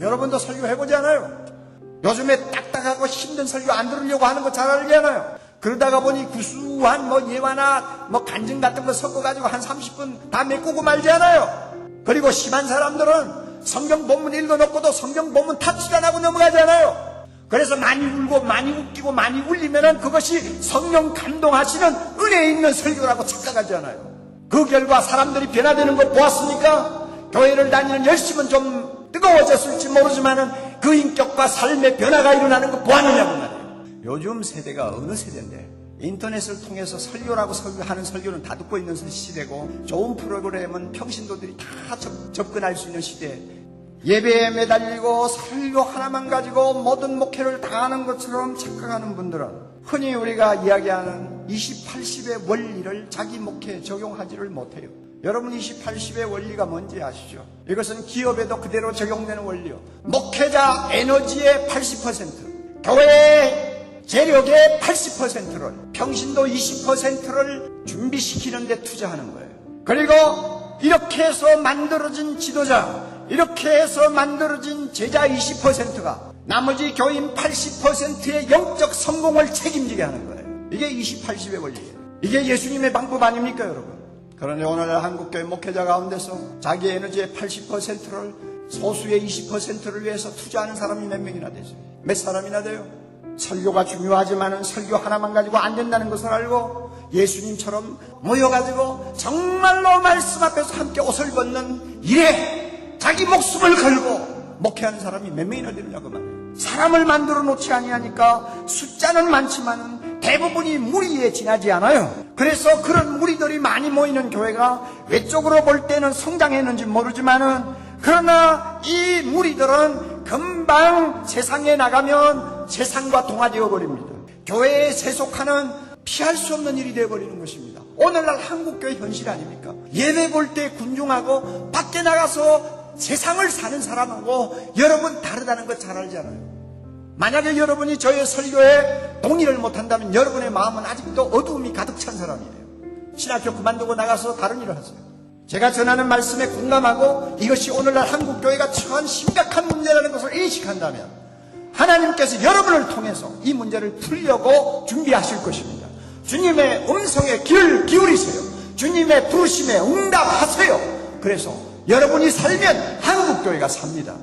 여러분도 설교 해보지 않아요? 요즘에 딱딱하고 힘든 설교 안 들으려고 하는 거 잘 알잖아요. 그러다가 보니 구수한 뭐 예화나 뭐 간증 같은 거 섞어가지고 한 30분 다 메꾸고 말지 않아요. 그리고 심한 사람들은 성경 본문 읽어놓고도 성경 본문 안 하고 넘어가잖아요. 그래서 많이 울고 많이 웃기고 많이 울리면은 그것이 성령 감동하시는 은혜 있는 설교라고 착각하잖아요. 그 결과 사람들이 변화되는 걸 보았습니까? 교회를 다니는 열심은 좀 뜨거워졌을지 모르지만은 그 인격과 삶의 변화가 일어나는 거 보았느냐고 말이에요. 요즘 세대가 어느 세대인데 인터넷을 통해서 설교라고 설교하는 설교는 다 듣고 있는 시대고 좋은 프로그램은 평신도들이 다 접, 접근할 수 있는 시대 예배에 매달리고 설교 하나만 가지고 모든 목회를 다 하는 것처럼 착각하는 분들은 흔히 우리가 이야기하는 20, 80의 원리를 자기 목회에 적용하지를 못해요. 여러분 20, 80의 원리가 뭔지 아시죠? 이것은 기업에도 그대로 적용되는 원리요. 목회자 에너지의 80%, 교회의 재력의 80%를, 평신도 20%를 준비시키는 데 투자하는 거예요. 그리고 이렇게 해서 만들어진 지도자, 이렇게 해서 만들어진 제자 20%가 나머지 교인 80%의 영적 성공을 책임지게 하는 거예요. 이게 20, 80의 원리예요. 이게 예수님의 방법 아닙니까, 여러분? 그런데 오늘 한국교회 목회자 가운데서 자기 에너지의 80%를 소수의 20%를 위해서 투자하는 사람이 몇 명이나 되죠? 몇 사람이나 돼요? 설교가 중요하지만은 설교 하나만 가지고 안 된다는 것을 알고 예수님처럼 모여가지고 정말로 말씀 앞에서 함께 옷을 벗는 일에 자기 목숨을 걸고 목회하는 사람이 몇 명이나 되느냐고 말이에요. 사람을 만들어 놓지 아니하니까 숫자는 많지만은 대부분이 무리에 지나지 않아요. 그래서 그런 무리들이 많이 모이는 교회가 외적으로 볼 때는 성장했는지 모르지만은 그러나 이 무리들은 금방 세상에 나가면 세상과 동화되어 버립니다. 교회에 세속하는 피할 수 없는 일이 되어버리는 것입니다. 오늘날 한국교회 현실 아닙니까? 예배 볼 때 군중하고 밖에 나가서 세상을 사는 사람하고 여러분 다르다는 거잘 알잖아요. 만약에 여러분이 저의 설교에 동의를 못한다면 여러분의 마음은 아직도 어두움이 가득 찬 사람이에요. 신학교 그만두고 나가서 다른 일을 하세요. 제가 전하는 말씀에 공감하고 이것이 오늘날 한국교회가 처한 심각한 문제라는 것을 인식한다면 하나님께서 여러분을 통해서 이 문제를 풀려고 준비하실 것입니다. 주님의 음성에 귀를 기울이세요. 주님의 부르심에 응답하세요. 그래서 여러분이 살면 한국교회가 삽니다.